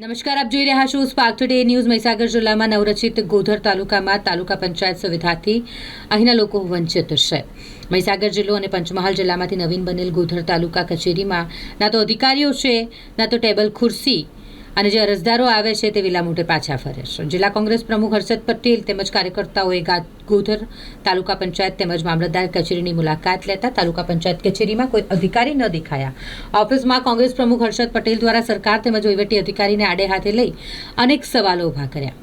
નમસ્કાર, આપ જોઈ રહ્યા છો સ્પાર્ક ટુડે ન્યૂઝ મહીસાગર જિલ્લામાં નવરચિત ગોધર તાલુકામાં તાલુકા પંચાયત સુવિધાથી અહીંના લોકો વંચિત છે. મહીસાગર જિલ્લો અને પંચમહાલ જિલ્લામાંથી નવીન બનેલ ગોધર તાલુકા કચેરીમાં ના તો અધિકારીઓ છે, ના તો ટેબલ, ખુરશી અને જે અરજદારો આવે છે તે વિલા મોટે પાછા ફરે છે. જિલ્લા કોંગ્રેસ પ્રમુખ હર્ષદ પટેલ તેમજ કાર્યકર્તાઓએ ગોધર તાલુકા પંચાયત તેમજ મામલતદાર કચેરીની મુલાકાત લેતા તાલુકા પંચાયત કચેરીમાં કોઈ અધિકારી ન દેખાયા. ઓફિસમાં કોંગ્રેસ પ્રમુખ હર્ષદ પટેલ દ્વારા સરકાર તેમજ વહીવટી અધિકારીને આડે હાથે લઈ અનેક સવાલો ઊભા કર્યા.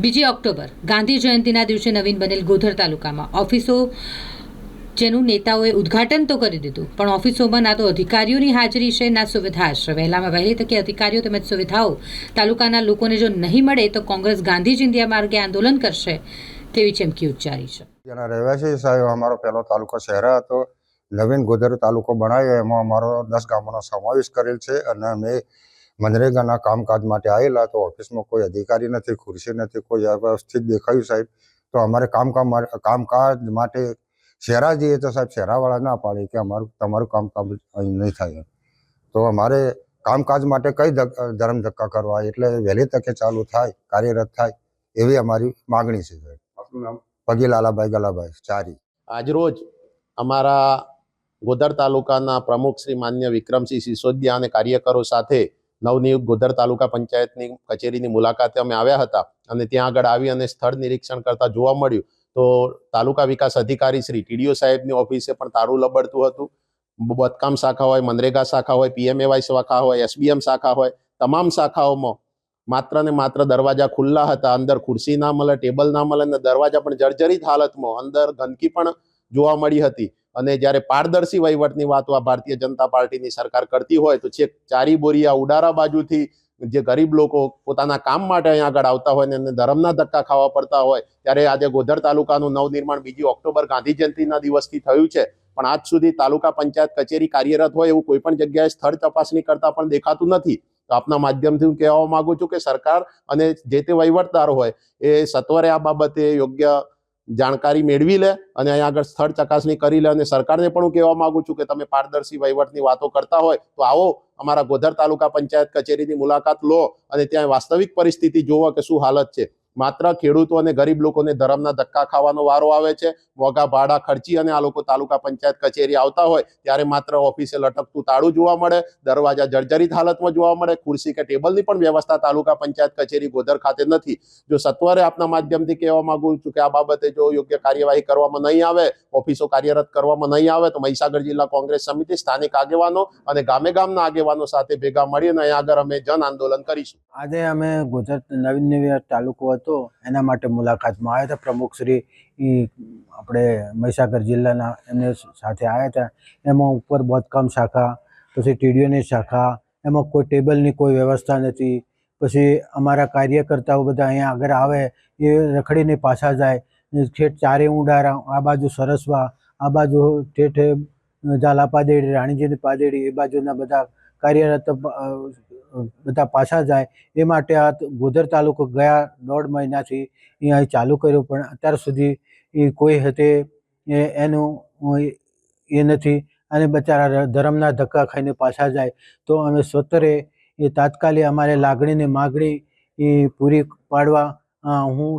બીજી ઓક્ટોબર ગાંધી જયંતિના દિવસે નવીન બનેલ ગોધર તાલુકામાં ઓફિસો જેનું નેતાઓએ ઉદ્ઘાટન તો કરી દીધું, પણ ઓફિસોમાં ના તો અધિકારીઓની હાજરી છે, ના સુવિધા છે. વહેલામાં વહેલી તકે અધિકારીઓ તેમજ સુવિધાઓ તાલુકાના લોકોને જો નહીં મળે તો કોંગ્રેસ ગાંધી ચિંધ્યા માર્ગે આંદોલન કરશે તેવી ચમકી ઉચ્ચારી છે. જેના રહેવાસી સાહેબ, અમારો પહેલો તાલુકો શહેરા હતો. નવીન ગોધર તાલુકો બનાવ્યો, એમાં અમારો દસ ગામોનો સમાવેશ કરેલ છે અને અમે મનરેગાના કામકાજ માટે આવેલા તો ઓફિસમાં કોઈ અધિકારી નથી, ખુરશી નથી, કોઈ અવ્યવસ્થિત દેખાયું સાહેબ. તો અમારે કામકામ કામકાજ માટે શહેરા જઈએ તો સાહેબ શહેરાવાળા ના પાડે કે અમારું તમારું કામકાજ અહીં નહીં થાય તો અમારે કામકાજ માટે કઈ ધક- ધરમ ધક્કા કરવા? એટલે વહેલી તકે ચાલુ થાય કાર્યરત થાય એવી અમારી માગણી છે સાહેબ. આપનું પગી લાલાભાઈ ગલાભાઈ ચારી. આજરોજ અમારા ગોધર તાલુકાના પ્રમુખ શ્રી માન્ય વિક્રમસિંહ સિસોદિયા અને કાર્યકરો સાથે નવનિયુક્ત ગોધર તાલુકા પંચાયતની કચેરીની મુલાકાતે અમે આવ્યા હતા અને ત્યાં આગળ આવી અને સ્થળ નિરીક્ષણ કરતા જોવા મળ્યું. તો તાલુકા વિકાસ અધિકારી શ્રી ટીડીઓ સાહેબની ઓફિસે પણ તારું લબડતું હતું. બદકામ શાખા હોય, મનરેગા શાખા હોય, પીએમએવાય શાખા હોય, એસબીએમ શાખા હોય, તમામ શાખાઓમાં માત્ર ને માત્ર દરવાજા ખુલ્લા હતા. અંદર ખુરશી ના મળે, ટેબલ ના મળે અને દરવાજા પણ જર્જરિત હાલતમાં. અંદર ગંદકી પણ જોવા મળી હતી. અને જ્યારે પારદર્શી વહીવટની વાતો આ ભારતીય જનતા પાર્ટીની સરકાર કરતી હોય તો છેક ચારી બોરિયા ઉડારા બાજુથી જે ગરીબ લોકો પોતાના કામ માટે અહીંયા આગળ આવતા હોય ને એમને ધરમના ધક્કા ખાવા પડતા હોય, ત્યારે આજે ગોધર તાલુકાનું નવનિર્માણ બીજી ઓક્ટોબર ગાંધી જયંતિના દિવસથી થયું છે. પણ આજ સુધી તાલુકા પંચાયત કચેરી કાર્યરત હોય એવું કોઈ પણ જગ્યાએ સ્થળ તપાસણી કરતા પણ દેખાતું નથી. તો આપના માધ્યમથી હું કહેવા માંગુ છું કે સરકાર અને જે તે વહીવટદાર હોય એ સત્વરે આ બાબતે યોગ્ય જાણકારી મેળવી લે અને અહીંયા આગળ સ્થળ ચકાસણી કરી લે અને સરકારને પણ હું કહેવા માંગુ છું કે તમે પારદર્શી વહીવટની વાતો કરતા હોય તો આવો અમારા ગોધર તાલુકા પંચાયત કચેરીની મુલાકાત લો અને ત્યાં વાસ્તવિક પરિસ્થિતિ જોવો કે શું હાલત છે. માત્ર ખેડૂતો અને ગરીબ લોકોને ધરમના ધક્કા ખાવાનો વારો આવે છે. મોંઘા ભાડા ખર્ચી અને આ લોકો તાલુકા પંચાયત કચેરી આવતા હોય ત્યારે માત્ર ઓફિસે લટકતું તાળું જોવા મળે, દરવાજા જર્જરિત હાલતમાં જોવા મળે, ખુરશી કે ટેબલની પણ વ્યવસ્થા તાલુકા પંચાયત કચેરી ગોધર ખાતે નથી. જો સત્વરે આપના માધ્યમથી કહેવા માંગુ છું કે આ બાબતે જો યોગ્ય કાર્યવાહી કરવામાં નહીં આવે, ઓફિસો કાર્યરત કરવામાં નહીં આવે, તો મહીસાગર જિલ્લા કોંગ્રેસ સમિતિ સ્થાનિક આગેવાનો અને ગામે ગામના આગેવાનો સાથે ભેગા મળીને અહીંયા આગળ અમે જન આંદોલન કરીશું. આજે અમે ગુજરાત નવીન તાલુકો હતો. એના માટે મુલાકાતમાં આવ્યા હતા. પ્રમુખ શ્રી આપણે મહીસાગર જિલ્લાના એમને સાથે આવ્યા હતા. એમાં ઉપર બોધકામ શાખા, પછી ટીડીઓની શાખા, એમાં કોઈ ટેબલની કોઈ વ્યવસ્થા નથી. પછી અમારા કાર્યકર્તાઓ બધા અહીંયા આગળ આવે, એ રખડીને પાછા જાય. ઠેઠ ચારે ઊંડારા આ બાજુ સરસવા, આ બાજુ ઠેઠે ઝાલા પાદેડી, રાણીજીની પાદેડી, એ બાજુના બધા કાર્યરત બધા પાછા જાય, એ માટે આ ગોધર તાલુકો ગયા દોઢ મહિનાથી અહીંયા ચાલુ કર્યો, પણ અત્યાર સુધી એ કોઈ હતે એનું એ નથી. અને બચારા ધર્મના ધક્કા ખાઈને પાછા જાય. તો અમે સ્વતરે એ તાત્કાલિક અમારે લાગણીને માગણી એ પૂરી પાડવા હું